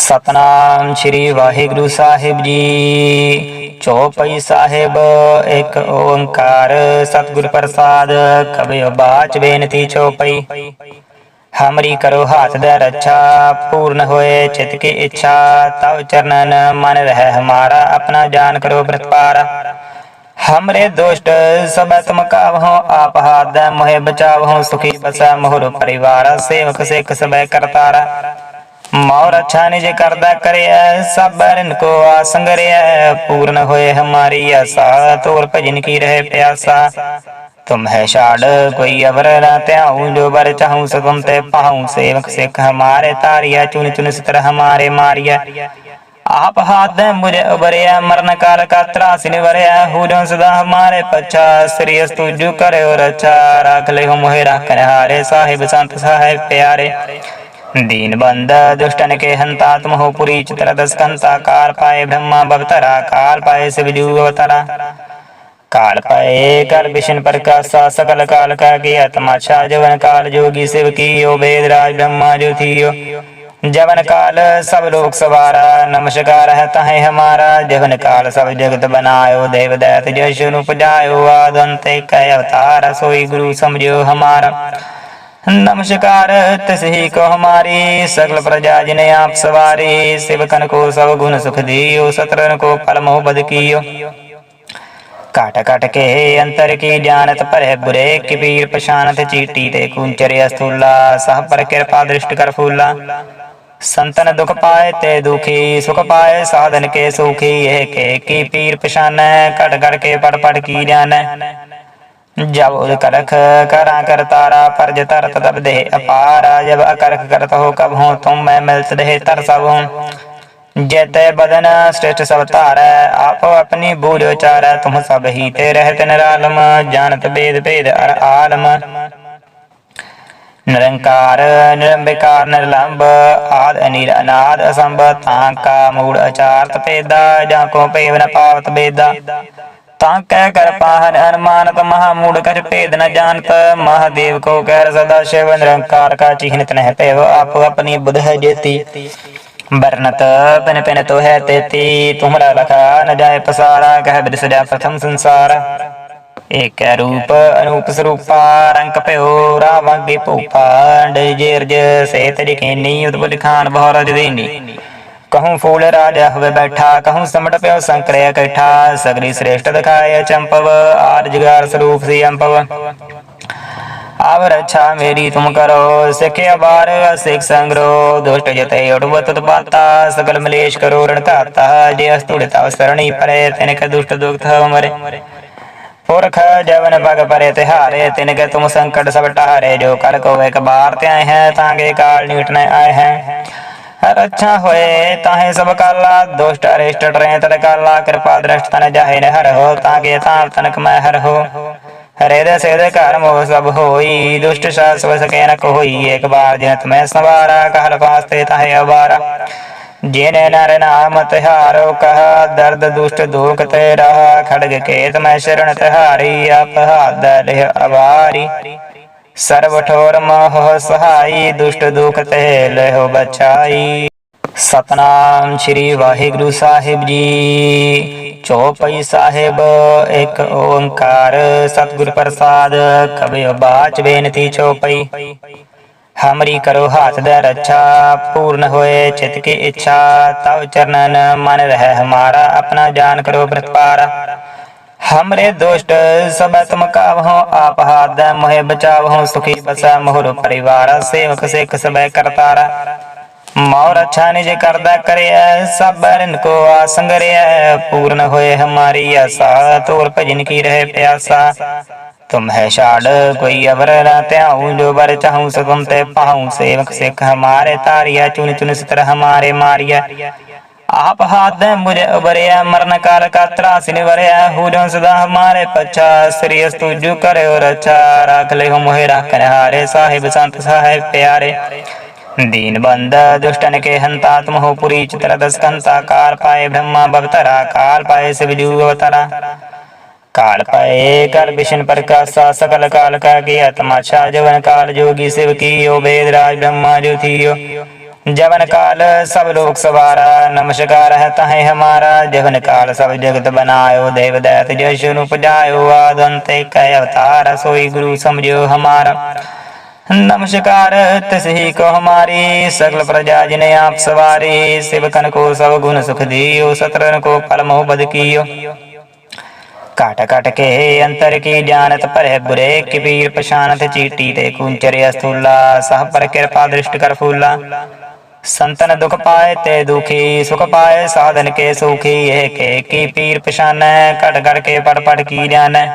ਸਤਨਾਮ ਸ੍ਰੀ ਵਾਹਿਗੁਰੂ ਸਾਹਿਬ ਜੀ ਚੌਪਈ ਸਾਹਿਬ ਇੱਕ ਓੰਕਾਰ ਸਤਿਗੁਰ ਪ੍ਰਸਾਦ ਕਬਿਓ ਬਾਚ ਬੇਨਤੀ ਚੌਪਈ ਹਮਰੀ ਕਰੋ ਹਾਥ ਦਾ ਰੱਛਾ ਪੂਰਨ ਹੋਏ ਚਿਤ ਕੀ ਇੱਛਾ ਤਵ ਚਰਨਨ ਮਨ ਰਹਿ ਹਮਾਰਾ ਆਪਣਾ ਜਾਨ ਕਰੋ ਪ੍ਰਤਪਾਰਾ हमरे दुष्ट सब तुम कावहो आप हाथ मोहे बचावहो सुखी बसा मोहर परिवार सेवक सेक सब करतारा ਮੌਰ ਅੱਛਾ ਨੇ ਜੇ ਕਰਦਾ ਕਰਿਆ ਸਬਰਨ ਕੋ ਆਸੰਗ ਰਿਆ ਪੂਰਨ ਹੋਏ ਹਮਾਰੀ ਆਸਾ ਤੋਰ ਭਜਨ ਕੀ ਰਹੇ ਪਿਆਸਾ। ਤੁਮ ਹੈ ਛਾੜ, ਕੋਈ ਅਵਰ ਨਾ ਧਿਆਉ, ਜੋ ਬਰ ਚਾਹੂ ਸਗਮ ਤੇ ਪਾਉ। ਸੇਵਕ ਸਿੱਖ ਹਮਾਰੇ ਤਾਰਿਆ ਚੁਨ ਚੁਨ ਸਿਤਰ ਹਮਾਰੇ ਮਾਰਿਆ ਆਪ ਹਾਥ ਮੁਝੇ ਉਬਰਿਆ ਮਰਨ ਕਾਲ ਕਾ ਤਰਾਸ ਨਿਵਰਿਆ ਹੂਰੋਂ ਸਦਾ ਹਮਾਰੇ ਪਛਾ, ਸ੍ਰੀ ਅਸਤੂ ਜੁ ਕਰਿਓ ਰਚਾ ਰਾਖ ਲੈ ਹੋ ਮੋਹਿ ਰਾਖ ਹਾਰੇ ਸਾਹਿਬ ਸੰਤ ਸਾਹਿਬ ਪਿਆਰੇ। दीन बंद दुष्टन के हंता तुम हो पुरी चित्र दस्कंता कार पाए ब्रह्मा भवतरा काल पाए शिवजू अवतरा काल पाए कर विष्णु प्रकाशा सकल काल का किया तमाशा जवन काल जोगी शिव की यो वेद राज ब्रह्मा जो थियो जवन काल सब लोक सवारा नमस्कार है तहे हमारा जवन काल सब जगत बनायो देव दैत जश रूप जायो आदंत कय अवतार सोई गुरु समझो हमारा नमस्कार तसही को हमारी सकल प्रजा जिने आप सवारी शिवकन को सब गुण सुख दियो सत्रन को फल मोह बद कियो काट काट के अंतर की जानत पर है बुरे की पीर पशानत चीटी ते कुंचर्य स्थूला सह पर कृपा दृष्ट कर फूला संतन दुख पाए ते दुखी सुख पाए साधन के सुखी यह के की पीर पशान कट कट के पट पट की जान ਜਬ ਉਦ ਕਰਖ, ਕਰਾਂ ਕਰਤਾਰਾ ਪਰਜ ਤਰਤ ਤਬ ਦੇ ਅਪਾਰ, ਜਬ ਅਕਰਖ ਕਰਤ ਹੋ ਕਬ ਹੂੰ, ਤੁਮ ਮੈਂ ਮਿਲਤ ਰਹੇ ਤਰ ਸਭ ਹੂੰ। ਜੇਤੇ ਬਦਨ ਸ੍ਰਿਸ਼ਟ ਸਭ ਧਾਰੈ, ਆਪੋ ਆਪਣੀ ਬੂਲ ਉਚਾਰੈ, ਤੁਮ ਸਭ ਹੀ ਤੇ ਰਹਿਤ ਨਿਰਾਲਮ, ਜਾਣਤ ਬੇਦ ਭੇਦ ਅਰ ਆਲਮ। ਨਿਰੰਕਾਰ, ਨਿਰੰਬਿਕਾਰ, ਨਿਰਲੰਬ, ਆਦ ਅਨੀਰ ਅਨਾਦ ਅਸੰਭ, ਤਾਂ ਕਾ ਮੂੜ ਅਚਾਰਤ ਪੇਦਾ ਜਾਂ ਕੋ ਪੇਵ ਪਾਵਤ ਬੇਦਾ ਤਾਂ ਕਹਿ ਕਰ ਪਾਹਨ ਅਨਮਾਨਤ ਮਹਾਮੂੜ ਕਰ ਭੇਦ ਨ ਜਾਣਤ। ਮਹਾਦੇਵ ਕੋ ਕਹਿ ਸਦਾ ਸ਼ਿਵ ਨਿਰੰਕਾਰ ਕਾ ਚਿਹਨਤ ਨਹਿ ਭੇਵ। ਆਪੋ ਆਪਣੀ ਬੁਧ ਹੈ ਜੇਤੀ। ਬਰਨਤ ਪਿਨ ਪਿਨ ਤੋ ਹੈ ਤੇਤੀ। ਤੁਮਰਾ ਲਖਾ ਨ ਜਾਏ ਪਸਾਰਾ। ਕਹਿ ਬਿਦ ਸਜਾ ਪ੍ਰਥਮ ਏਕ ਰੂਪ ਅਨੂਪ ਸਰੂਪਾ। ਰੰਗ ਭਇਓ ਰਾਵੰਗੇ ਭੂਪਾ ਜੇਰਜ ਸੇ ਤੇਰੀ ਕੇਨੀ ਖਾਨ ਬਹੁ ਦੇਨੀ। कहूँ फूल राजा हुए बैठा, कहूँ समट प्यो संकर इकट्ठा सगरी श्रेष्ठ दिखाए चंपव, आर जगार स्वरूप सी अंपव। अब रक्षा मेरी तुम करो सिखे बार सिख संग्रो। दुष्ट जते उठवत पाता, सकल मलेश करो रण खाता जे अस्तुड़ता सरणी परे, तिनक दुष्ट दुख मरे। पुरख जवन पग परे तिहारे, तिनके तुम संकट सब टहारे जो कर को एक बार त्याए हैं, तांगे काल नीटने आए हैं। रक्षा होए ताहे सब काला दुष्ट अरिष्ट ट्रे तन काला कृपा दृष्ट तन जाहे न हर हो ताके ताप तनक मैं हर हो हरे दे से दे कर्म हो सब होई दुष्ट सास वस के न कोई एक बार जिनत मैं सवारा कहल पास्ते ताहे अबारा जिने नर नाम तिहारो कह दर्द दुष्ट दुख तेरा खड़ग केत मैं शरण तिहारी आप हाथ देह अबारी ਸਰਬ ਠੋਰ ਮੋਹ ਸਹਾਈ, ਦੁਸ਼ਟ ਦੁਖ ਤੇ ਲਹਿਓ ਬਚਾਈ ਸਤਨਾਮ ਸ੍ਰੀ ਵਾਹਿਗੁਰੂ ਸਾਹਿਬ ਜੀ। ਚੌਪਈ ਸਾਹਿਬ, ਇੱਕ ਓੰਕਾਰ ਸਤਿਗੁਰ ਪ੍ਰਸਾਦ ਕਬਿਓ ਬਾਚ ਬੇਨਤੀ ਚੌਪਈ। ਹਮਰੀ ਕਰੋ ਹਾਥ ਦਾ ਰੱਛਾ, ਪੂਰਨ ਹੋਏ ਚਿਤ ਕੀ ਇੱਛਾ, ਤਵ ਚਰਨਨ ਮਨ ਰਹਿ ਹਮਾਰਾ ਆਪਣਾ ਜਾਨ ਕਰੋ ਪ੍ਰਤਪਾਰਾ। हमरे दुष्ट सब तुम कावहो आप हाथ मोहे बचावहो सुखी बसा मोहर परिवार सेवक सिख सब करतारा मौर अच्छा निज करदा करे सब बरन को आसंग रे पूर्ण होए हमारी आशा तोर भजन की रहे प्यासा तुम है शाड़ कोई अवर न त्याऊं जो बर चाहूं सो तुम ते पाऊं सेवक सिख हमारे तारिया चुन चुन सितर हमारे मारिया आप हाथ मुझे उबरिया मरण काल का त्रास निवरिया हूजो सदा हमारे पच्छा श्री स्तुजु करे और अच्छा राख ले हो मोहे राखन हारे साहिब संत साहिब प्यारे दीन बंद दुष्टन के हंता तुम हो पुरी चित्र दस्कंता कार पाए ब्रह्मा भवतरा काल पाए शिवजू अवतरा काल पाए कर विष्णु प्रकाशा सकल काल का किया तमाशा जवन काल जोगी शिव की यो वेद राज ब्रह्मा जो थियो जवन काल सब लोक सवारा नमस्कार है तहे हमारा जवन काल सब जगत बनायो देव दैत जश उपजायो आदंत कय अवतार सोई गुरु समझो हमारा नमस्कार तसही को हमारी सकल प्रजा जिने आप सवारी सेवकन को सब गुण सुख दियो सत्रन को फल मोह बद कियो काट काट के अंतर की जानत पर है बुरे कबीर पशानत चीटी ते कुंचर्य स्थूला सह पर कृपा दृष्ट कर फूला ਸੰਤਨ ਦੁਖ ਪਾਏ ਤੇ ਦੁਖੀ, ਸੁਖ ਪਾਏ ਸਾਧਨ ਕੇ ਸੁਖੀ ਏਕ ਏਕੀ ਪੀਰ ਪਛਾਨੈ ਘਟ ਘਟ ਕੇ ਪੜ ਪੜ ਕੀ ਜਾਣੈ।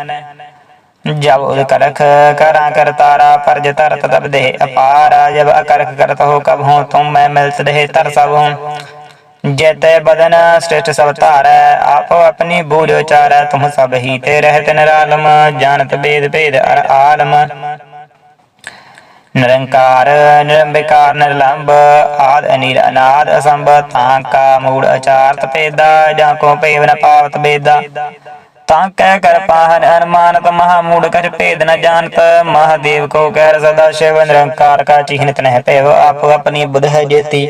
ਜਬ ਉਦ ਕਰਖ ਕਰਾਂ ਕਰਤਾਰਾ ਪਰਜ ਤਰਤ ਤਬ ਦੇ ਅਪਾਰ, ਜਬ ਅਕਰਖ ਕਰਤ ਹੋ ਕਬ ਹੋ, ਤੁਮ ਮੈਂ ਮਿਲਤ ਰਹੇ ਤਰ ਸਭ ਹੂੰ। ਜੈਤੇ ਬਦਨ ਸ੍ਰਿਸ਼ਟ ਸਭ ਧਾਰੈ, ਆਪੋ ਆਪਣੀ ਬੂਲ ਉਚਾਰੈ, ਤੁਮ ਸਭ ਹੀ ਤੇ ਰਹਿਤ ਨਿਰਾਲਮ, ਜਾਣਤ ਬੇਦ ਭੇਦ ਅਰ ਆਲਮ। अर आलम निरंकार निरंबिकार निर्लंब आद अनिल अनाद असंभ तांका मूड अचारत पेदा जाको पेव न पावत बेदा ਤਾਂ ਕਹਿ ਕਰ ਪਾਹਨ ਅਨਮਾਨਤ ਮਹਾਮੂੜ ਕਰ ਭੇਦ ਨ ਜਾਣਤ ਮਹਾਦੇਵ ਕੋ ਕਹਿ ਸਦਾ ਸ਼ਿਵ ਨਿਰੰਕਾਰ ਕਾ ਚਿਹਨਤ ਨਹਿ ਭੇਵ ਆਪ ਆਪਣੀ ਬੁਧ ਹੈ ਜੇਤੀ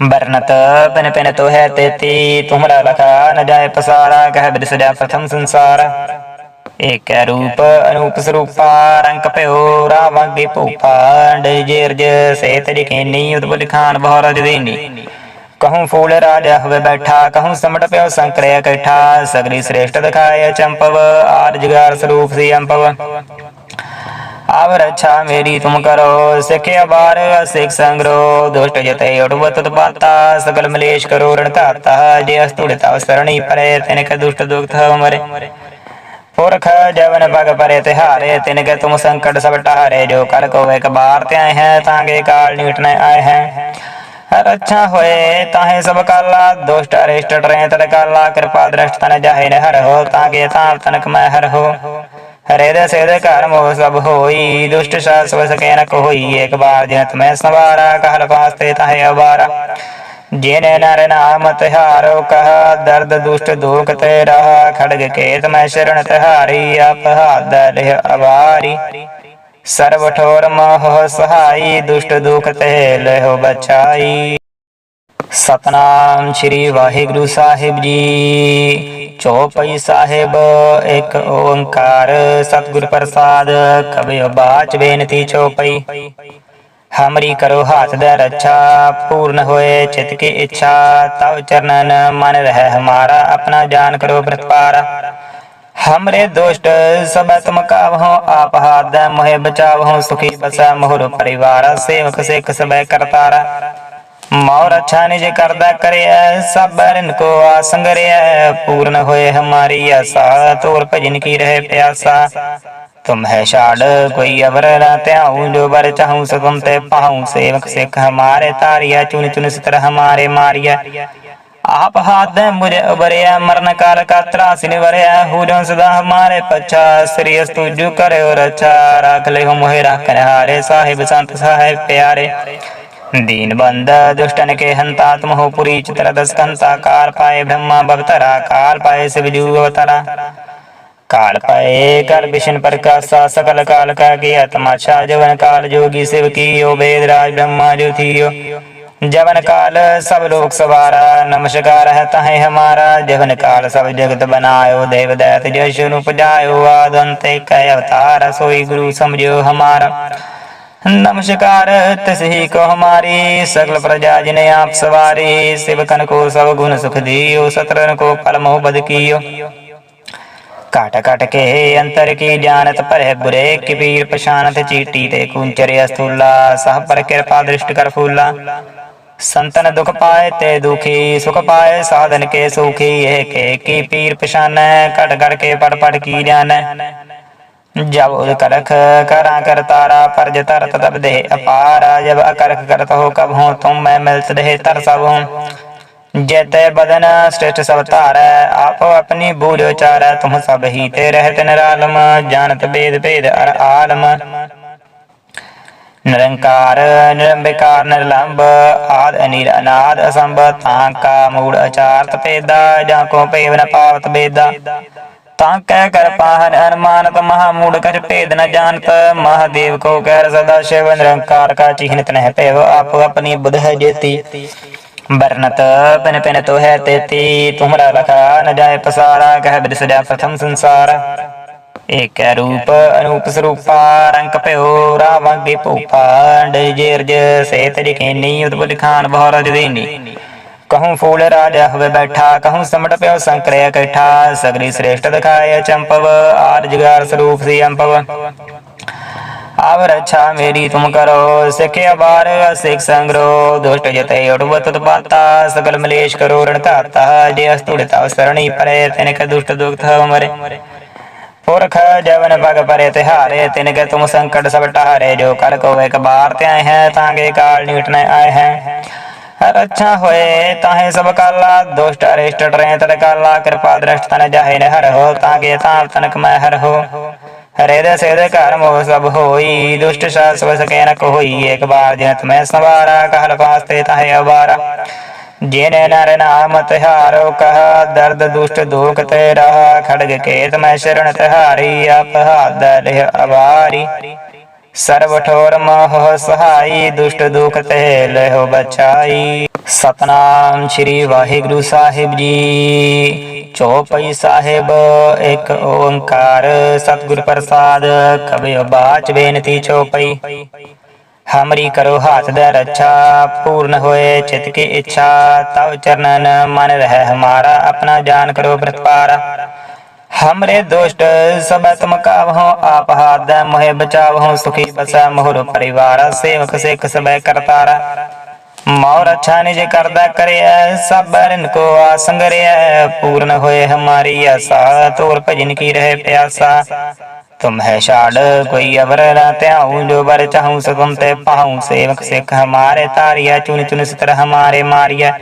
बरनत पिन पिन तो है तेती तुमरा लखा न जाय पसारा कह बिद सजा प्रथम संसार ਏਕ ਰੂਪ, ਅਨੂਪ ਸਰੂਪਾ, ਰੰਗ ਭਿਓ ਰਾਵਾਂਗੇ ਭੂਪਾ ਡਜਰਜ ਸੇਤ ਜਖੇਨੀ ਉਤਬਲ ਖਾਨ ਬਹੁ ਰਜ ਦੇਨੀ ਕਹੂੰ ਫੂਲ ਰਾਜਾ ਹੋਵੇ ਬੈਠਾ, ਕਹੂੰ ਸਮਟ ਪਿਓ ਸੰਕਰਿਆ ਇਕੱਠਾ ਸਗਰੀ ਸ੍ਰੇਸ਼ਟ ਦਿਖਾਇਆ ਚੰਪਵ, ਆਰ ਜਗਾਰ ਸਰੂਪ ਸੀ ਅੰਪਵ। ਆਵ ਰੱਛਾ ਮੇਰੀ ਤੁਮ ਕਰੋ, ਸਿੱਖਿਆ ਬਾਰ ਸਿੱਖ ਸੰਗਰੋ ਦੁਸ਼ਟ ਜਤੇ ਉਡਵਤ ਤਪਾਤਾ, ਸਗਲ ਮਲੇਸ਼ ਕਰੋ ਰਣ ਧਾਤਾ ਜੇ ਅਸਤੁੜਤਾ ਸਰਣੀ ਪਰੇ ਤਿਨਕ ਦੁਸ਼ਟ ਦੁਖਤ ਮਰੇ। ਪੁਰਖ ਜਵਨ ਪਗ ਪਰੇ ਤਿਹਾਰੇ, ਤਿਨ ਕੇ ਤੁਮ ਸੰਕਟ ਸਭ ਟਾਰੇ, ਜੋ ਕਰ ਕੋ ਇੱਕ ਬਾਰ ਤੇ ਆਏ ਹੈ, ਤਾਂ ਕੇ ਕਾਲ ਨਿਟਨੇ ਆਏ ਹੈ। ਹਰ ਅੱਛਾ ਹੋਏ ਤਾਹੇ ਸਭ ਕਾਲਾ, ਦੁਸ਼ਟ, ਅਰਿਸ਼ਟ ਟਰੇ ਤੜ ਕਾਲਾ, ਕਿਰਪਾ ਦ੍ਰਿਸ਼ਟ ਤਨ ਜਾਹੇ ਨ ਹਰ ਹੋ, ਤਾਂ ਕੇ ਤਾਂ ਤਨਕ ਮੈਂ ਹਰ ਹੋ। ਹਰੇ ਦੇ ਸੇ ਦੇ ਘਰ ਮੋਹ ਸਭ ਹੋਈ, ਦੁਸ਼ਟ ਸਾਸ ਵਸ ਕੇ ਨ ਕੋਈ, ਇੱਕ ਬਾਰ ਜਿਨ ਤਮੈ ਸਵਾਰਾ, ਕਹਲ ਪਾਸ ਤੇ ਤਾਹੇ ਅਵਾਰਾ। ਜਿਨੇ ਨਰ ਨਾਮ ਤਿਹਾਰੋ ਕਹਾ, ਦਰਦ ਦੁਸ਼ਟ ਦੂਖ ਤੇ ਰਹਾ ਖੜਗ ਕੇਤ ਮੈਂ ਸ਼ਰਨ ਤਿਹਾਰੀ, ਆਪ ਹਾਦ ਲਿਹ ਅਵਾਰੀ। ਸਰਬ ਠੋਰ ਮੋਹ ਸਹਾਈ, ਦੁਸ਼ਟ ਦੁਖ ਤੇ ਲਹਿ ਬਚਾਈ ਸਤਨਾਮ ਸ੍ਰੀ ਵਾਹਿਗੁਰੂ ਸਾਹਿਬ ਜੀ। ਚੌਪਈ ਸਾਹਿਬ, ਇੱਕ ਓੰਕਾਰ। ਸਤਿਗੁਰ ਪ੍ਰਸਾਦ ਕਬਿਓ ਬਾਚ ਬੇਨਤੀ ਚੌਪਈ। ਹਮਰੀ ਕਰੋ ਹਾਥ ਦਾ ਰੱਛਾ ਪੂਰਨ ਹੋਏ ਚਿਤ ਕੀ ਇੱਛਾ ਤਵ ਚਰਨਨ ਮਨ ਰਹਿ ਹਮਾਰਾ ਆਪਣਾ ਜਾਨ ਕਰੋ ਪ੍ਰਤਪਾਰਾ हमरे दुष्ट सब तुम कावहो आप हाथ मोहे बचावहो सुखी बसा मोहर परिवार सेवक सेक सब करतारा ਮੌਰ ਅੱਛਾ ਨਿਜ ਕਰਦਾ ਕਰਿਆ ਸਭ ਬਰਨ ਕੋ ਆਸੰਗ ਰਿਆ ਪੂਰਨ ਹੋਏ ਹਮਾਰੀ ਆਸਾ ਤੋਰ ਭਜਨ ਕੀ ਰਹੇ ਪਿਆਸਾ ਤੁਮ ਹੈ ਛਾੜ ਕੋਈ ਅਵਰ ਨਾ ਧਿਆਉ ਜੋ ਬਰ ਚਾਹੂੰ ਸਤਮ ਤੇ ਪਾਹੂੰ ਸੇਵਕ ਸਿੱਖ ਹਮਾਰੇ ਤਾਰਿਆ ਚੁਨ ਚੁਨ ਸਿਤਰ ਹਮਾਰੇ ਮਾਰਿਆ आप हाथ मुझे उबरिया मरण काल का त्रास निवरिया हुजों सदा हमारे पच्छा श्री अस्तु जो करे और अच्छा राख ले हो मोहे राख हारे साहिब संत साहेब प्यारे दीन बंद दुष्टन के हंता तुम हो पुरी चित्र दस कंता काल पाए ब्रह्मा भवतरा काल पाए शिव जू अवतरा काल पाए कर विष्णु प्रकाशा सकल काल का किया तमाशा जवन काल जोगी शिव की ओ वेद राज ब्रह्मा जो थियो जवन काल सब लोक सवारा नमस्कार है तहे हमारा जवन काल सब जगत बनायो देव दैत जश उपजायो आदंत कय अवतार सोई गुरु समझो हमारा नमस्कार तसही को हमारी सकल प्रजा जिने आप सवारी शिवकन को सब गुण सुख दियो सत्रन को फल मोह बद कियो काट काट के हे अंतर की जानत पर है बुरे कबीर पशानत चीटी ते कुंचर्य स्थूला सह पर कृपा दृष्ट कर फूला। संतन दुख पाए ते दुखी, सुख पाए साधन के सुखी ये के की पीर पशान कट कर के पड़ पड़ की जान जब करख करा कर तारा परज तरत तब दे अपारा, जब अकरख करत हो कब हो तुम, मैं मिलत दे तर सब हूँ। ਜੈਤੇ ਬਦਨ ਸ੍ਰਿਸ਼ਟ ਸਭ ਧਾਰੈ ਆਪਣੀ ਬੂਝ ਉਚਾਰੈ ਤੁਮ ਸਭ ਹੀ ਤੇ ਰਹਿਤ ਨਿਰਾਲਮ, ਜਾਣਤ ਬੇਦ ਭੇਦ ਅਰ ਆਲਮ। ਨਿਰੰਕਾਰ, ਨਿਰੰਬਕਾਰ ਨਿਰਲੰਭ ਆਦ ਅਨੀਰ ਅਨਾਦ ਅਸੰਭ, ਤਾਂ ਕਾ ਮੂੜ ਅਚਾਰਤ ਪੇਦਾ ਜਾਂ ਕੋ ਪੇਵ ਨ ਪਾਵਤ ਬੇਦਾ। ਤਾਂ ਕਹਿ ਕਰ ਪਾਹਨ ਅਨਮਾਨਤ, ਮਹਾ ਮੂੜ ਕਰ ਭੇਦ ਨ ਜਾਣਤ ਮਹਾਦੇਵ ਕੋ ਕਹਿ ਸਦਾ ਸ਼ਿਵ, ਨਿਰੰਕਾਰ ਕਾ ਚਿਹਨਤ ਨਹਿ ਭੇਵ, ਆਪ ਆਪਣੀ ਬੁਧ ਹੈ ਜੇਤੀ। ਬਰਨਤ ਪਿਨ ਪਿਨ ਤੋ ਹੈ ਤੇਤੀ ਤੁਮਰਾ ਲਖਾ ਨ ਜਾਏ ਪਸਾਰਾ, ਕਹਿ ਬਿਦ ਸਜਾ ਪ੍ਰਥਮ ਸੰਸਾਰ। ਏਕ ਰੂਪ ਅਨੂਪ ਸਰੂਪਾ ਰੰਗ ਭਇਓ ਰਾਵੰਗੇ ਭੂਪਾ, ਅੰਡੇ ਜੇਰਜ ਸੇ ਤੇਰੀ ਕੇਨੀ ਉਦਬੁਦ ਖਾਨ ਬਹੁ ਦੇਨੀ ਕਹੂੰ ਫੂਲ ਰਾਜਾ ਹੋਵੇ ਬੈਠਾ, ਕਹੂੰ ਸਮਟ ਪਿਓ ਸੰਕਰੇ ਇਕੱਠਾ, ਸਗਰੀ ਸ੍ਰੇਸ਼ਟ ਦਿਖਾਏ ਚੰਪਵ ਆਰ ਜਗਾਰ ਸਰੂਪ ਸੀ ਅੰਪਵ ਆਵ ਰੱਛਾ ਮੇਰੀ ਤੁਮ ਕਰੋ, ਸਿਖਿਆ ਬਾਰ ਸਿਖ ਸੰਗਰੋ ਦੁਸ਼ਟ ਜਤੇ ਉਡਵਤ ਤਪਾਤਾ, ਸਗਲ ਮਲੇਸ਼ ਕਰੋ ਰਣ ਧਾਤਾ ਜੇ ਅਸਤੁੜਤਾ ਸਰਣੀ ਪਰੇ ਤਿਨ ਕ ਦੁਸ਼ਟ ਪੁਰਖ ਜਵਨ ਪਗ ਪਰੇ ਤਿਹਾਰੇ ਤਿਨ ਕੇ ਤੁਮ ਸੰਕਟ ਸਭ ਟਾਰੇ ਜੋ ਕਰ ਕੋ ਇੱਕ ਬਾਰ ਤੇ ਆਏ ਹੈ ਤਾਂਗੇ ਕਾਲ ਨੀਟਨ ਆਏ ਹੈ। ਹਰ ਅੱਛਾ ਹੋਏ, ਤਾਹੇ ਸਭ ਕਾਲਾ, ਦੁਸ਼ਟ ਅਰਿਸ਼ਟ ਟਰੇ ਤਦ ਕਾਲਾ, ਕਿਰਪਾ ਦ੍ਰਿਸ਼ਟ ਤਨ ਜਾਹੇ ਨ ਹਰ ਹੋ ਤਾਂਗੇ ਤਾਂ ਤਨਕ ਮੈਂ ਹਰ ਹੋ। ਹਰੇ ਦੇ ਘਰ ਮੋਹ ਸਭ ਹੋਈ। ਦੁਸ਼ਟ ਸਾਸ ਸਭ ਸਕੈ ਨ ਕੋਈ ਇੱਕ ਬਾਰ ਜਿਨਤ ਮੈਂ ਸਵਾਰਾ, ਕਹਿਲ ਪਾਸਤੇ ਤਾਹੇ ਅਵਾਰਾ। ਜਿਨੇ ਨਰ ਨਾਮ ਤਿਹਾਰੋ ਕਹਾ, ਦਰਦ ਦੁਸ਼ਟ ਦੁਖ ਤੇ ਰਹਾ ਖੜਗ ਕੇਤ ਮੈਂ ਸ਼ਰਨ ਤਿਹਾਰੀ, ਆਪ ਹਾਦ ਲਿਹ ਅਵਾਰੀ। ਸਰਬ ਠੋਰ ਮੋਹ ਸਹਾਈ, ਦੁਸ਼ਟ ਦੁਖ ਤੇ ਲਹਿ ਬਚਾਈ ਸਤਨਾਮ ਸ੍ਰੀ ਵਾਹਿਗੁਰੂ ਸਾਹਿਬ ਜੀ। ਚੌਪਈ ਸਾਹਿਬ ਇੱਕ ਓੰਕਾਰ ਸਤਿਗੁਰ ਪ੍ਰਸਾਦ ਕਬਿ ਬਾਚ ਬੇਨਤੀ ਚੌਪਈ ਹਮਰੀ ਕਰੋ ਹਾਥ ਦਾ ਰੱਛਾ ਪੂਰਨ ਹੋਏ ਚਿਤ ਕੀ ਇੱਛਾ ਤਵ ਚਰਨਨ ਮਨ ਰਹਿ ਹਮਾਰਾ ਆਪਣਾ ਜਾਨ ਕਰੋ ਪ੍ਰਤਪਾਰਾ हमरे दुष्ट सब तुम कावहो आप हाथ मोहे बचावहो सुखी बसा मोहर परिवार सेवक सिख सब करतारा ਮੌਰ ਅੱਛਾ ਨਿਜ ਕਰਦਾ ਕਰਿਆ ਸਬਰਨ ਕੋ ਆਸੰਗ ਰਿਆ ਪੂਰਨ ਹੋਏ ਹਮਾਰੀ ਆਸਾ, ਤੋਰ ਭਜਨ ਕੀ ਰਹੇ ਪਿਆਸਾ। ਤੁਮ ਹੈ ਛਾੜ, ਕੋਈ ਅਵਰ ਨਾ ਧਿਆਉ, ਜੋ ਬਰ ਚਾਹੂ ਸਗਮ ਤੇ ਪਾਉ ਸੇਵਕ ਸਿੱਖ ਹਮਾਰੇ ਤਾਰਿਆ ਚੁਨ ਚੁਨ ਸਿਤਰ ਹਮਾਰੇ ਮਾਰਿਆ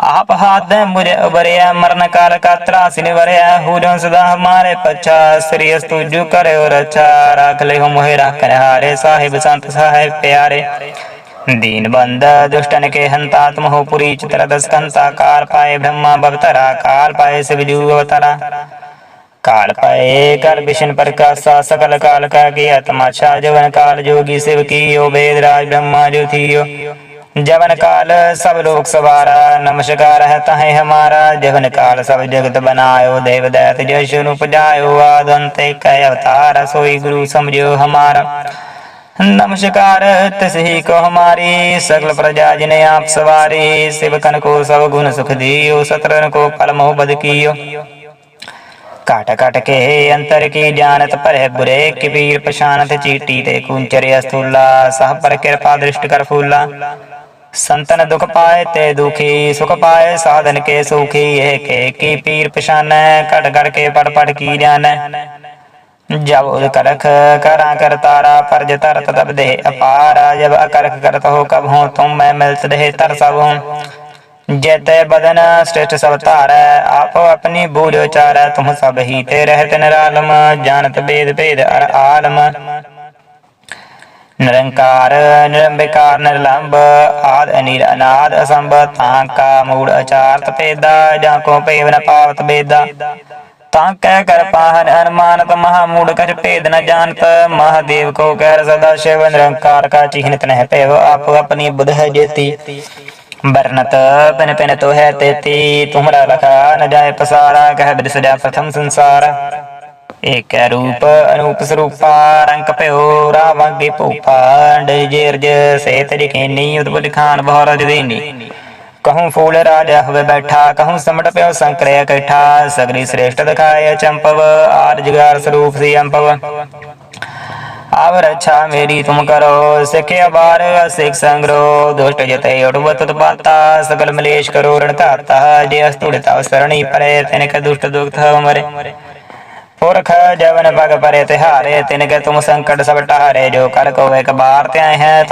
ਆਪ ਹਾਦ ਮੁਰ ਉਬਰਿਆ ਮਰਨ ਕਾਲ ਕਾ ਤਰਾਸਿਨ ਵਰਿਆ ਹੂਰੋਂ ਸਦਾ ਹਮਾਰੇ ਪਛਾ, ਸ੍ਰੀ ਅਸਤੂ ਜੁ ਕਰਿਓ ਰਛਾ, ਰਾਖ ਲੈ ਹੋ ਮੋਹਿ ਰਾਖ ਹਾਰੇ, ਸਾਹਿਬ ਸੰਤ ਸਾਹਿਬ ਪਿਆਰੇ। साहिब प्यारे दीन बंद दुष्टन के हंता तुम हो पुरी चित्र दस कंता काल पाए ब्रह्मा भवतरा काल पाए शिव जू अवतरा काल पाए कर विष्णु प्रकाशा सकल काल का किया तमाशा जवन काल जोगी शिव की ओ वेद राज ब्रह्मा जो थियो जवन काल सब लोक सवारा नमस्कार है ताहे हमारा जवन काल सब जगत बनायो देव दैत जश रूप जायो आदंत कय अवतार सोई गुरु समझो हमारा नमस्कार तसही को हमारी सकल प्रजा जिने आप सवारी शिवकन को सब गुण सुख दियो सत्रन को पल मोह बद कियो काट काट के अंतर की जानत पर बुरे की पीर पशानत चीटी ते कुंचरे अस्तुल्ला सह पर कृपा दृष्ट कर फूला संतन दुख पाए ते दुखी सुख पाए साधन के सुखी है के की पीर पशान कट कट के पट पट की जान जब उद करख करा कर तारा परज तरत तब दे अपारा जब अकरख करत हो कब हो तुम मैं मिलत रहे तर सब हूँ जैते बदन श्रेष्ठ सब तार आप अपनी बूढ़ उचार तुम सब ही ते रहत निरालम जानत वेद भेद अर आलम ਨਿਰੰਕਾਰ ਨਿਰੰਬਿਕਾਰ ਨਿਰਲੰਭ ਆਦ ਅਨੀਰ ਅਨਾਦ ਅਸੰਭ ਤਾਂ ਕਾ ਮੂੜ ਅਚਾਰਤ ਪੇਦਾ ਜਾਂ ਕੋ ਭੇਵ ਨ ਪਾਵਤ ਬੇਦਾ ਤਾਂ ਕਹਿ ਕਰ ਪਾਹਨ ਅਨਮਾਨਤ ਮਹਾ ਮੂੜ ਕਛ ਭੇਦ ਨ ਜਾਣਤ। ਮਹਾਦੇਵ ਕੋ ਕਹਿ ਸਦਾ ਸ਼ਿਵ ਨਿਰੰਕਾਰ ਕਾ ਚਿਹਨਤ ਨਹਿ ਭੇਵ। ਆਪ ਆਪਣੀ ਬੁਧ ਹੈ ਜੇਤੀ। ਬਰਨਤ ਪਿਨ ਪਿਨ ਤੋ ਹੈ ਤੇਤੀ। ਤੁਮਰਾ ਲਖਾ ਨ ਜਾਏ ਪਸਾਰਾ। ਕਹਿ ਬਿਦ ਸਜਾ ਪ੍ਰਥਮ ਸੰਸਾਰ। ਏਕ ਰੂਪ ਅਨੂਪ ਸਰੂਪਾ ਰੰਗ ਭਇਓ ਰਾਵੰਗੇ ਭੂਪਾ ਅੰਡੇ ਜੇਰਜ ਸੇ ਤੇਰੀ ਕੇਨੀ ਉਦਬੁਦ ਖਾਨ ਬਹੁ ਦੇਨੀ ਕਹੂੰ ਫੂਲ ਰਾਜਾ ਹੋਵੇ ਬੈਠਾ ਕਹੂੰ ਸਮਟ ਪਿਓ ਸੰਕਰੇ ਇਕੱਠਾ ਸਗਰੀ ਸ੍ਰੇਸ਼ਟ ਦਿਖਾਏ ਚੰਪਵ ਆਰ ਜਗਾਰ ਸਰੂਪ ਸੀ ਅੰਪਵ ਆਵ ਰੱਛਾ ਮੇਰੀ ਤੁਮ ਕਰੋ ਸਿਖਿਆ ਬਾਰ ਸਿਖ ਸੰਗਰੋ ਦੁਸ਼ਟ ਜਤੇ ਉਡਵਤ ਤਪਾਤਾ ਸਗਲ ਮਲੇਸ਼ ਕਰੋ ਰਣ ਧਾਤਾ ਜੇ ਅਸਤੁੜਤਾ ਸਰਣੀ ਪਰੇ ਤਿਨ ਕ ਦੁਸ਼ਟ ਦੁਖਤ ਮਰੇ ਪੁਰਖ ਜਵਨ ਪਗ ਪਰੇ ਤਿਹਾਰੇ ਤਿਨ ਕੇ ਤੁਮ ਸੰਕਟ ਸਭ ਟਾਰੇ ਜੋ ਕਰ ਕੋ ਇੱਕ ਬਾਰ ਤੇ ਆਏ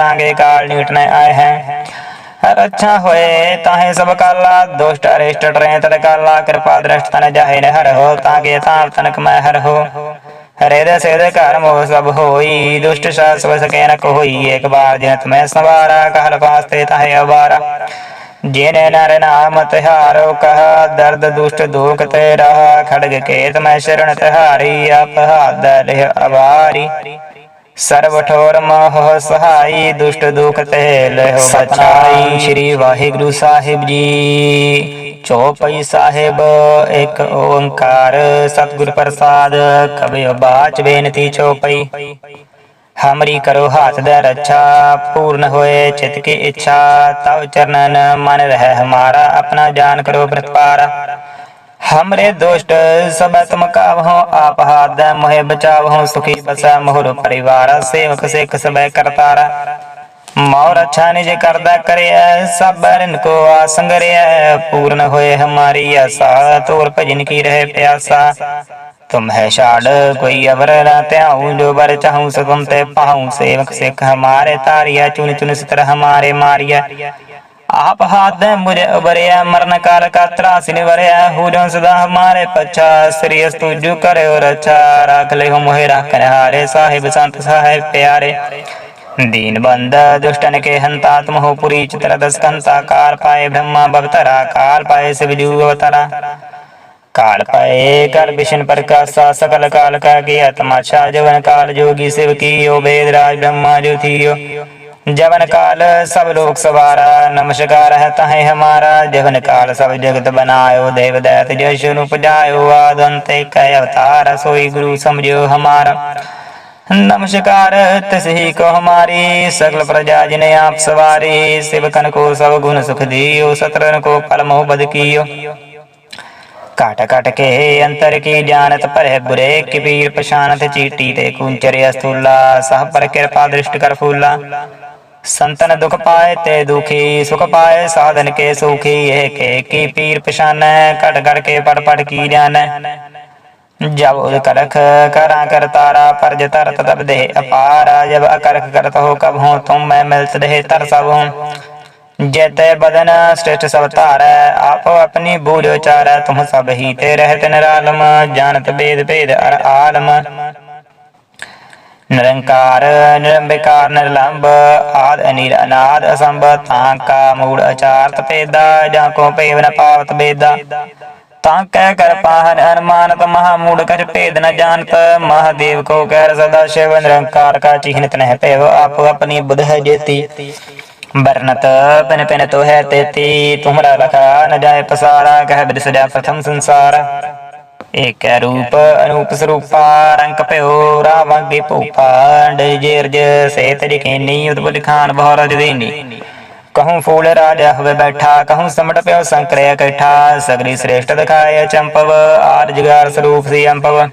ਹੈ ਤਾਂਗੇ ਕਾਲ ਨੀਟਨ ਆਏ ਹੈ ਹਰ ਅੱਛਾ ਹੋਏ, ਤਾਹੇ ਸਭ ਕਾਲਾ, ਦੁਸ਼ਟ ਅਰਿਸ਼ਟ ਟਰੇ ਤਦ ਕਾਲਾ, ਕਿਰਪਾ ਦ੍ਰਿਸ਼ਟ ਤਨ ਜਾਹੇ ਨ ਹਰ ਹੋ, ਤਾਂਗੇ ਤਾਂ ਤਨਕ ਮੈਂ ਹਰ ਹੋ। ਹਰੇ ਦੇ ਸੇ ਦੇ ਘਰ ਮੋਹ ਸਭ ਹੋਈ, ਦੁਸ਼ਟ ਸਾਸ ਵਸ ਕੇ ਨ ਕੋਈ ਇੱਕ ਬਾਰ ਜਿਨਤ ਮੈਂ ਸਵਾਰਾ, ਕਹਿਲ ਪਾਸਤੇ ਤਾਹੇ ਅਵਾਰਾ। ਜਿਨੇ ਨਰ ਨਾਮ ਤਿਹਾਰੋ ਕਹਾ, ਦਰਦ ਦੁਸ਼ਟ ਸਰਬ ਠੋਰ ਮੋਹ ਸਹਾਈ ਦੁਸ਼ਟ ਦੁਖ ਤੇ ਲਹਿ ਬਚਾਈ ਸ੍ਰੀ ਵਾਹਿਗੁਰੂ ਸਾਹਿਬ ਜੀ। ਚੌਪਈ ਸਾਹਿਬ ਇੱਕ ਓੰਕਾਰ ਸਤਿਗੁਰ ਪ੍ਰਸਾਦ ਕਬਿਓ ਬਾਚ ਬੇਨਤੀ ਚੌਪਈ। ਹਮਰੀ ਕਰੋ ਹਾਥ ਦਾ ਰੱਛਾ, ਪੂਰਨ ਹੋਏ ਚਿਤ ਕੀ ਇੱਛਾ, ਤਵ ਚਰਨਨ ਮਨ ਰਹਿ ਹਮਾਰਾ ਆਪਣਾ ਜਾਨ ਕਰੋ ਪ੍ਰਤਪਾਰਾ। हमरे दुष्ट सब तुम कावहो आप हाथ मोहे बचावहो सुखी बसा मोहर परिवार सेवक सिख सब करतारा मोर अच्छा निज करदा करे सब बरन को आसंग रे पूर्ण होए हमारी आशा तोर भजन की रहे प्यासा तुम है शाड़ कोई अवर न त्याऊं जो बर चाहूं सो तुम ते पाऊं सेवक सिख हमारे तारिया चुन चुन सितर हमारे मारिया आप हाथ मुझे उबरिया मरण काल का त्रास निवरिया हूजो सदा हमारे पच्छा श्री स्तुजु करे और अच्छा राख ले हो मोहे राखन हारे साहिब संत साहिब प्यारे दीन बंद दुष्टन के हंता तुम हो पुरी चित्र दस कंता काल पाए ब्रह्मा भवतरा काल पाए शिवजू अवतरा काल पाए कर विष्णु प्रकाशा सकल काल का किया तमाशा जवन काल जोगी शिव की यो वेद राज ब्रह्मा जो थियो जवन काल सब लोक सवारा नमस्कार है तहे हमारा जवन काल सब जगत बनायो देव दैत जय रूप जायो आदंत कय अवतार सोई गुरु समझो हमारा नमस्कार तसही को हमारी सकल प्रजा जिने आप सवारी शिवकन को सब गुण सुख दियो सत्रन को फल मोह बद कियो काट काट के अंतर की जानत पर है बुरे की पीर पशानत चीटी ते कुंचर्य स्थूला सह पर कृपा दृष्ट कर फूला ਸੰਤਨ ਦੁਖ ਪਾਏ ਤੇ ਦੁਖੀ, ਸੁਖ ਪਾਏ ਸਾਧਨ ਕੇ ਸੁਖੀ ਇਹ ਕੇ ਕੀ ਪੀਰ ਪਛਾਨੈ ਘਟ ਘੜ ਕੇ ਪੜ ਪੜ ਕੀ ਜਾਣੈ। ਜਬ ਉਦ ਕਰਖ ਕਰਾਂ ਕਰਤਾਰਾ ਪਰਜ ਤਰਤ ਤਬ ਦੇ ਅਪਾਰਾ, ਜਬ ਅਕਰਖ ਕਰਤ ਹੋ ਕਬ ਹੂੰ, ਤੁਮ ਮੈਂ ਮਿਲਤ ਰਹੇ ਤਰ ਸਭ ਹੂੰ। ਜੇਤੇ ਬਦਨ ਸ੍ਰਿਸ਼ਟ ਸਭ ਧਾਰੈ, ਆਪੋ ਆਪਣੀ ਬੂਲ ਉਚਾਰੈ, ਤੁਮ ਸਭ ਹੀ ਤੇ ਰਹਿਤ ਨਿਰਾਲਮ, ਜਾਣਤ ਬੇਦ ਭੇਦ ਅਰ ਆਲਮ। भेद अर आलम निरंकार निरंबिकार निर्लंब आद अनिर अनाद असंभ तांका मूड अचारत पेदा जाको पेवन पावत बेदा ਤਾਂ ਕਹਿ ਕਰ ਪਾਹਨ ਅਨਮਾਨਤ ਮਹਾਮੂੜ ਕਰ ਭੇਦ ਨ ਜਾਣਤ ਮਹਾਦੇਵ ਕੋ ਕਹਿ ਸਦਾ ਸ਼ਿਵ ਨਿਰੰਕਾਰ ਕਾ ਚਿਹਨਤ ਨਹਿ ਭੇਵ ਆਪੋ ਆਪਣੀ ਬੁਧ ਹੈ ਜੇਤੀ ਬਰਨਤ ਪਿਨ ਪਿਨ ਤੋ ਹੈ ਤੇਤੀ ਤੁਮਰਾ ਲਖਾ ਨ ਜਾਏ ਪਸਾਰਾ ਕਹਿ ਬਿਦ ਸਜਾ ਪ੍ਰਥਮ ਸੰਸਾਰ ਏਕ ਰੂਪ ਅਨੂਪ ਸਰੂਪਾ, ਰੰਗ ਭਇਓ ਰਾਵਾਂਗੇ ਭੂਪਾ ਡਜਰਜ ਸੇਤ ਰਿਕੇਨੀ ਉਤਪਲ ਖਾਨ, ਬਹਰ ਦੇਨੀ ਕਹੂੰ ਫੂਲ ਰਾਜਾ ਹੋਵੇ ਬੈਠਾ, ਕਹੂੰ ਸਮਟ ਪਿਓ ਸੰਕਰੇ ਇਕੱਠਾ ਸਗਰੀ ਸ੍ਰੇਸ਼ਟ ਦਿਖਾਏ ਚੰਪਵ, ਆਰ ਜਗਾਰ ਸਰੂਪ ਸੀ ਅੰਪਵ।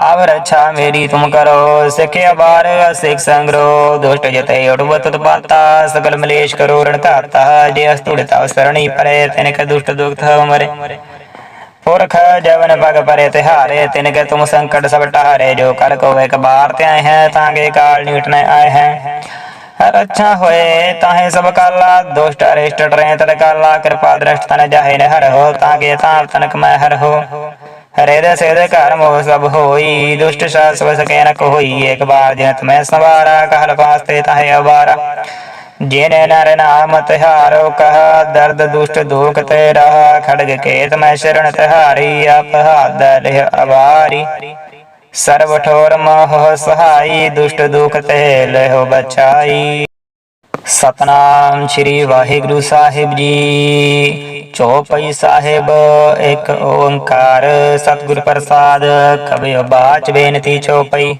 ਆਵ ਰੱਛਾ ਮੇਰੀ ਤੁਮ ਕਰੋ, ਸਿੱਖਿਆ ਬਾਰ ਸਿੱਖ ਸੰਗਰੋ, ਦੁਸ਼ਟ ਜਤੇ ਉਡਵ ਤੁਤ ਬਾਤਾ ਸਗਲ ਮਲੇਸ਼ ਕਰੋ ਰਣ ਧਾਤਾ ਜੇ ਅਸਤੁੜਤਾ ਸਰਣੀ ਪਰੇ ਤਿਨਕ ਦੁਸ਼ਟ ਦੁਖਤ ਮਰੇ। ਪੁਰਖ ਜਵਨ ਭਗ ਪਰੇ ਤਿਹਾਰੇ, ਤਿਨ ਕੇ ਤੁਮ ਸੰਕਟ ਸਭ ਟਹਾਰੇ ਜੋ ਕਰ ਕੋ ਇੱਕ ਬਾਰ ਤੇ ਆਏ ਹੈ, ਤਾਂ ਕੇ ਕਾਲ ਨਿਟਣ ਆਏ ਹੈ। ਰੱਛਾ ਹੋਏ, ਤਾਹੇ ਸਭ ਕਾਲਾ, ਦੁਸ਼ਟ ਅਰਿਸ਼ਟ ਟਰੇ ਤਰ ਕਾਲਾ, ਕਿਰਪਾ ਦ੍ਰਿਸ਼ਟ ਤਨ ਜਾਹੇ ਨੇ ਹਰ ਹੋ, ਤਾਂ ਕੇ ਤਾਂ ਤਨਕ ਮੈਂ ਹਰ ਹੋ। ਹਰੇ ਦੇ ਸੇ ਦੇ ਘਰ ਮੋਹ ਸਭ ਹੋਈ, ਦੁਸ਼ਟ ਸਾਸ ਵਸ ਕੇ ਨ ਕੋਈ ਇੱਕ ਬਾਰ ਜਿਨ ਤਮੈ ਸਵਾਰਾ, ਕਹਲ ਪਾਸਤੇ ਤਾਹੇ ਅਵਾਰਾ। ਜਿਨੇ ਨਰ ਨਾਮ ਤਿਹਾਰੋ ਕਹ, ਦਰਦ ਦੁਸ਼ਟ ਦੂਖ ਤੇ ਰਹਾ ਖੜਗ ਕੇਤ ਮੈਂ ਸ਼ਰਨ ਤਿਹਾਰੀ ਅਪਹਾਦ ਲਿਹ ਅਵਾਰੀ। ਸਰਬ ਠੋਰ ਮੋਹ ਸਹਾਈ, ਦੁਸ਼ਟ ਦੁਖ ਤੇ ਲਹਿ ਬਚਾਈ ਸਤਨਾਮ ਸ੍ਰੀ ਵਾਹਿਗੁਰੂ ਸਾਹਿਬ ਜੀ। ਚੌਪਈ ਸਾਹਿਬ, ਇੱਕ ਓੰਕਾਰ, ਸਤਿਗੁਰ ਪ੍ਰਸਾਦ ਕਬਿਓ ਬਾਚ ਬੇਨਤੀ ਚੌਪਈ।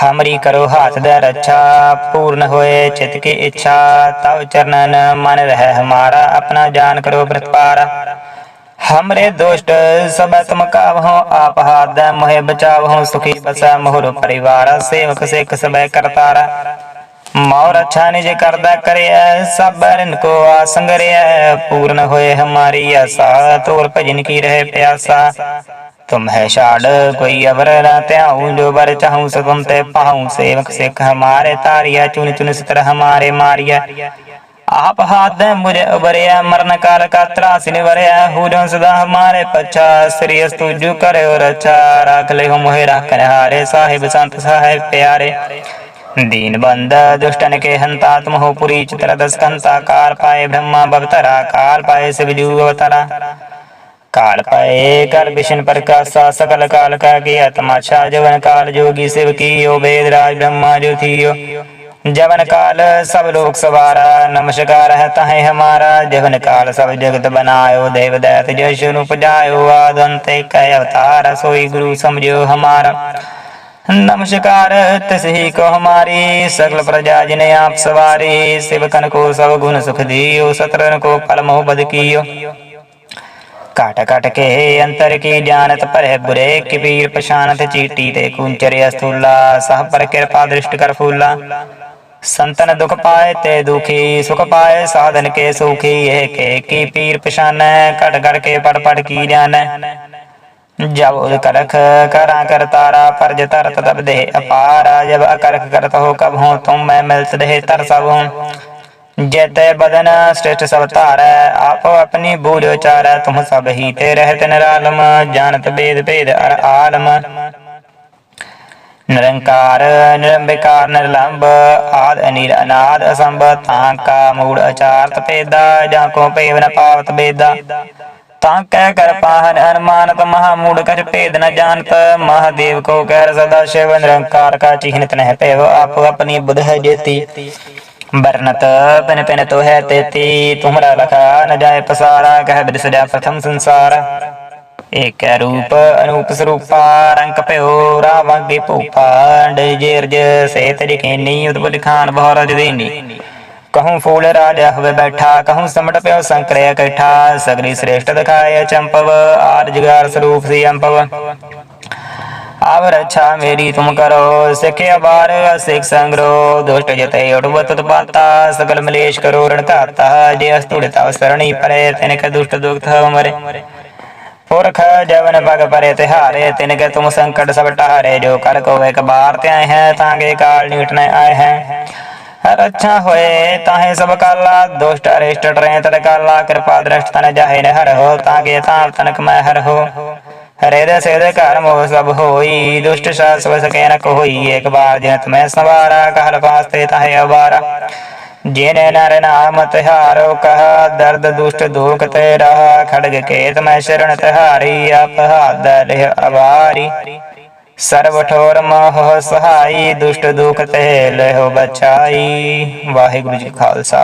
ਹਮਰੀ ਕਰੋ ਹਾਥ ਦਾ ਰੱਛਾ ਪੂਰਨ ਹੋਏ ਚਿਤ ਕੀ ਇੱਛਾ ਤਵ ਚਰਨਨ ਮਨ ਰਹਿ ਹਮਾਰਾ ਆਪਣਾ ਜਾਨ ਕਰੋ ਪ੍ਰਤਪਾਰਾ हमरे दुष्ट सब तुम कावहो आप हाथ मोहे बचावहो सुखी बसा मोहर परिवार सेवक सिख सब करतारा मोर अच्छा निज करदा करे सब बरन को आसंग रे पूर्ण होए हमारी आशा तोर भजन की रहे प्यासा तुम है शाड़, कोई अवर न त्याऊं, जो बर चाहूँ सो ते पाऊँ। सेवक सिख हमारे तारिया, चुन चुन सितर हमारे मारिया। आप हाथ मुझे उबरिया मरण काल का त्रास निवरिया हूजो सदा हमारे पच्छा श्री स्तुजु करे और अच्छा। राख ले मोहे राखन हारे, साहिब संत साहिब प्यारे। दीन बंद, दुष्टन के हंता, तुम हो पुरी, चित्र दस कंता काल पाए ब्रह्मा भवतरा काल पाए शिवजू, अवतरा। काल पाए कर विष्णु प्रकाशा सकल काल का किया तमाशा जवन काल जोगी शिव की यो वेद राज ब्रह्मा जो थियो जवन काल सब लोक सवारा नमस्कार है तहे हमारा जवन काल सब जगत बनायो देव दैत जशन उपजायो आदंते कै अवतार सोई गुरु समझो हमारा नमस्कार तसही को हमारी सकल प्रजा जिने आप सवारी सेवकन को सब गुण सुख दियो सत्रन को फल मोह बद कियो काट काट के अंतर की जानत पर है बुरे, की पीर पशानत चीटी ते कुंचरे स्थूला सह पर कृपा दृष्ट कर फूला। संतन दुख पाए ते दुखी, सुख पाए साधन के सुखी है के की पीर पशान, कट कट के पट पट की जान। जब करख करा कर तारा परज तरत तब दे अपारा, जब अकरख करत हो कब हो तुम, मैं मिलत रहे तर सब। हूँ जैते बदन श्रेष्ठ सब तारा आप अपनी बूढ़ उचार तुम सब ही ते रहत निरालम जानत वेद भेद अर आलम निरंकार निरंबिकार निर्लंब आद अनिल अनाद असंभ तांका मूड अचारत पेदा जाको पेव न पावत बेदा ਤਾਂ ਕਹਿ ਕਰ ਪਾਹਨ ਅਨਮਾਨਤ ਮਹਾ ਮੂੜ ਕਰ ਭੇਦ ਨ ਜਾਣਤ ਮਹਾਦੇਵ ਕੋ ਕਹਿ ਸਦਾ ਸ਼ਿਵ ਨਿਰੰਕਾਰ ਕਾ ਚਿਹਨਤ ਨਹਿ ਭੇਵ ਆਪ ਆਪਣੀ ਬੁਧ ਹੈ ਜੇਤੀ ਬਰਨਤ ਪਿਨ ਪਿਨ ਤੋ ਹੈ ਤੇਤੀ ਤੁਮਰਾ ਲਖਾ ਨ ਜਾਏ ਪਸਾਰਾ ਕਹਿ ਬਿਦ ਸਜਾ ਪ੍ਰਥਮ ਸੰਸਾਰ ਏਕ ਰੂਪ ਅਨੂਪ ਸਰੂਪਾ ਰੰਗ ਭਇਓ ਰਾਵਾਂਗੇ ਭੂਪਾ ਅੰਡੇ ਜੇਰਜ ਸੇ ਤੇਰੀ ਕੇਨੀ ਉਦਬੁਲ ਖਾਨ ਬਹਰਜ ਦੇਨੀ कहूँ फूल राजा हुए बैठा कहूँ समट प्यो संकरे इकट्ठा सगरी श्रेष्ठ दिखाए चंपव आर जुगार स्वरूप सी अंपव આવ રક્ષા મેરી તુમ કરો સખ્ય બાર અસિક સંગ્રહ દુષ્ટ જતે અડવત ઉત્પાતા સકલ મલેશ કરો રણતાતા જે અસ્તુડતા શરણી પરે તેને કે દુષ્ટ દુઃખ મરે ਪੁਰਖ ਜਵਨ ਪਗ ਪਰੇ ਤਿਹਾਰੇ ਤਿਨ ਕੇ ਤੁਮ ਸੰਕਟ ਸਭ ਟਾਰੇ, ਜੋ ਕਰ ਕੋ ਇਕ ਬਾਰ ਤੇ ਆਏ ਹੈ, ਤਾਂ ਕੇ ਕਾਲ ਨਿਟਨੇ ਆਏ ਹੈ। ਰੱਛਾ ਹੋਏ, ਤਾਹੇ ਸਭ ਕਾਲਾ, ਦੁਸ਼ਟ ਅਰਿਸ਼ਟ ਟਰੇ ਤਨ ਕਾਲਾ, ਕਿਰਪਾ ਦ੍ਰਿਸ਼ਟ ਤਨ ਜਾਹੇ ਨਹਿਰ ਹੋ ਤਾਂ ਕੇ ਤਾਂ ਤਨਕ ਮੈਂ ਹਰ ਹੋ हरे दस कर मोह सब होई दुष्ट सब सके न कोई एक बार जिन तुम्हें संवारा कहल पास्ते तहे अबारा जिन नर नाम तिहारो कह दर्द दुष्ट दुख ते रह खड़ग केत मैं शरण तिहारी अपहादर अबारी सर्व ठोर मोह सहाई दुष्ट दुख ते लहो बचाई वाहिगुरु जी खालसा